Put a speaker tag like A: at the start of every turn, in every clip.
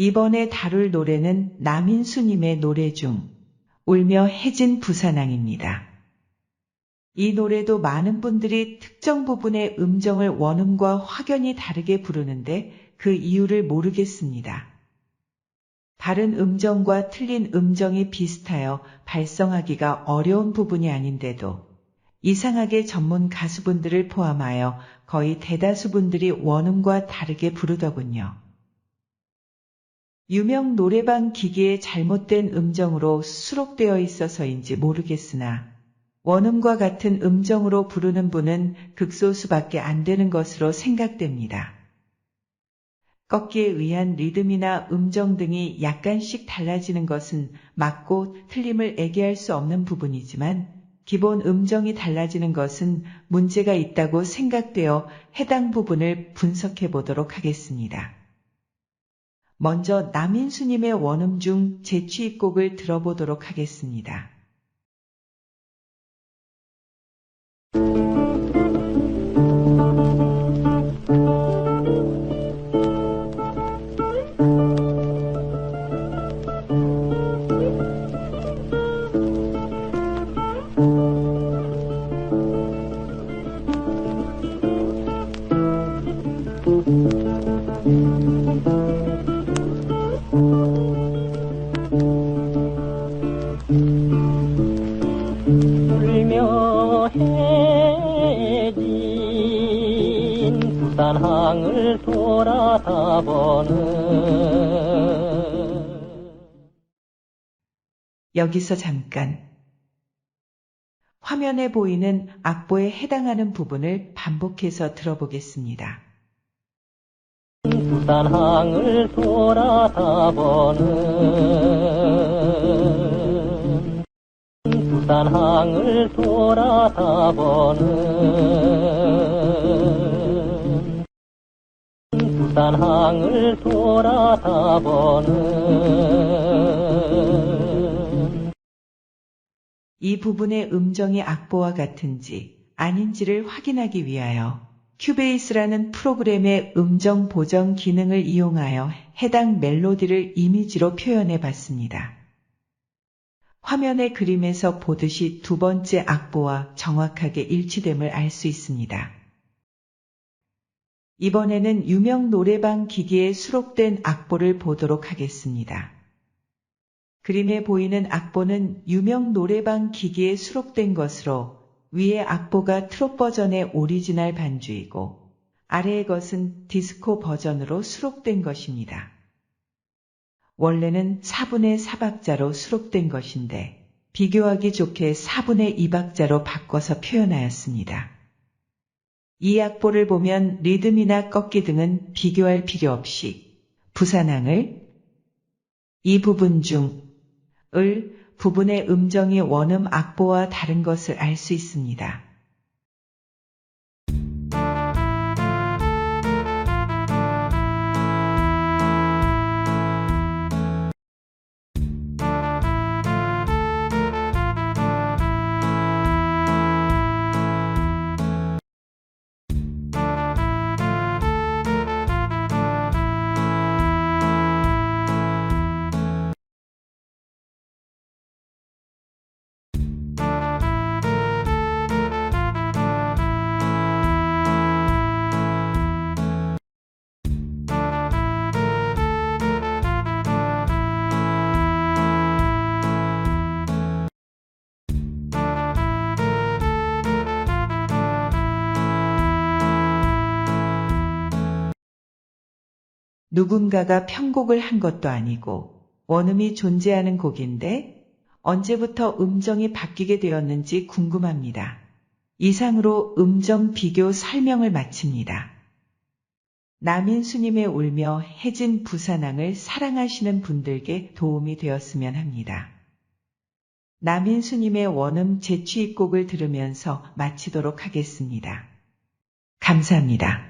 A: 이번에 다룰 노래는 남인수님의 노래 중 울며 해진 부산항입니다. 이 노래도 많은 분들이 특정 부분의 음정을 원음과 확연히 다르게 부르는데 그 이유를 모르겠습니다. 다른 음정과 틀린 음정이 비슷하여 발성하기가 어려운 부분이 아닌데도 이상하게 전문 가수분들을 포함하여 거의 대다수 분들이 원음과 다르게 부르더군요. 유명 노래방 기기에 잘못된 음정으로 수록되어 있어서인지 모르겠으나 원음과 같은 음정으로 부르는 분은 극소수밖에 안 되는 것으로 생각됩니다. 꺾기에 의한 리듬이나 음정 등이 약간씩 달라지는 것은 맞고 틀림을 애기할 수 없는 부분이지만 기본 음정이 달라지는 것은 문제가 있다고 생각되어 해당 부분을 분석해 보도록 하겠습니다. 먼저 남인수님의 원음 중 재취입곡을 들어보도록 하겠습니다.
B: 해진 부산항을 돌아다 보는.
A: 여기서 잠깐. 화면에 보이는 악보에 해당하는 부분을 반복해서 들어보겠습니다.
B: 부산항을 돌아다 보는 부산항을 돌아다 보는 부산항을 돌아다 보는
A: 이 부분의 음정이 악보와 같은지 아닌지를 확인하기 위하여 큐베이스라는 프로그램의 음정 보정 기능을 이용하여 해당 멜로디를 이미지로 표현해 봤습니다. 화면의 그림에서 보듯이 두 번째 악보와 정확하게 일치됨을 알 수 있습니다. 이번에는 유명 노래방 기기에 수록된 악보를 보도록 하겠습니다. 그림에 보이는 악보는 유명 노래방 기기에 수록된 것으로 위의 악보가 트롯 버전의 오리지널 반주이고 아래의 것은 디스코 버전으로 수록된 것입니다. 원래는 4분의 4박자로 수록된 것인데 비교하기 좋게 4분의 2박자로 바꿔서 표현하였습니다. 이 악보를 보면 리듬이나 꺾기 등은 비교할 필요 없이 부산항을 이 부분 중 을 부분의 음정이 원음 악보와 다른 것을 알 수 있습니다. 누군가가 편곡을 한 것도 아니고 원음이 존재하는 곡인데 언제부터 음정이 바뀌게 되었는지 궁금합니다. 이상으로 음정 비교 설명을 마칩니다. 남인수님의 울며 해진 부산항을 사랑하시는 분들께 도움이 되었으면 합니다. 남인수님의 원음 재취입곡을 들으면서 마치도록 하겠습니다. 감사합니다.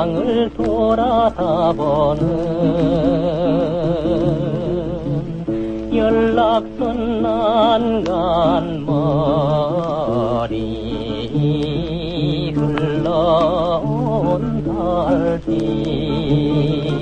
B: 부산항을 돌아다 보는 연락선 난간 머리 흘러온 달빛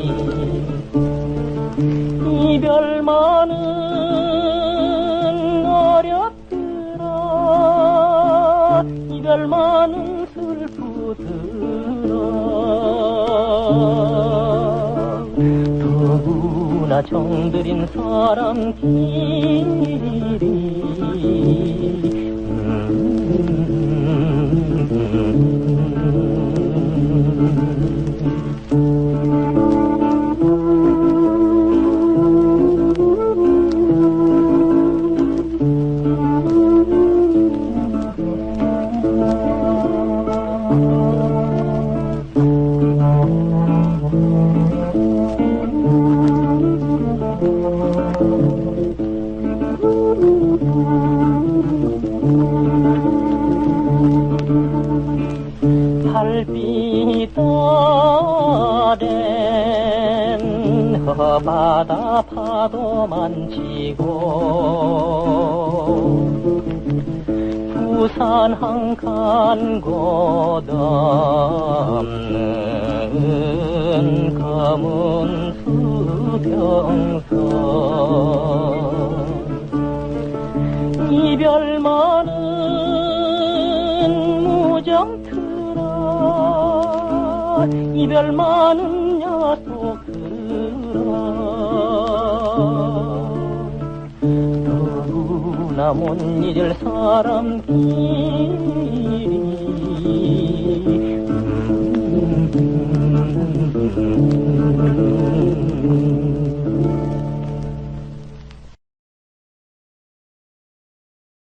B: 더구나 정들인 사람끼리 음. 달빛 아랜 허바다 파도만 치고 부산 한칸 곳 없는 검은 수평선. 이별만은 무정트라 이별만은 야속트라 더구나 못 잊을 사람끼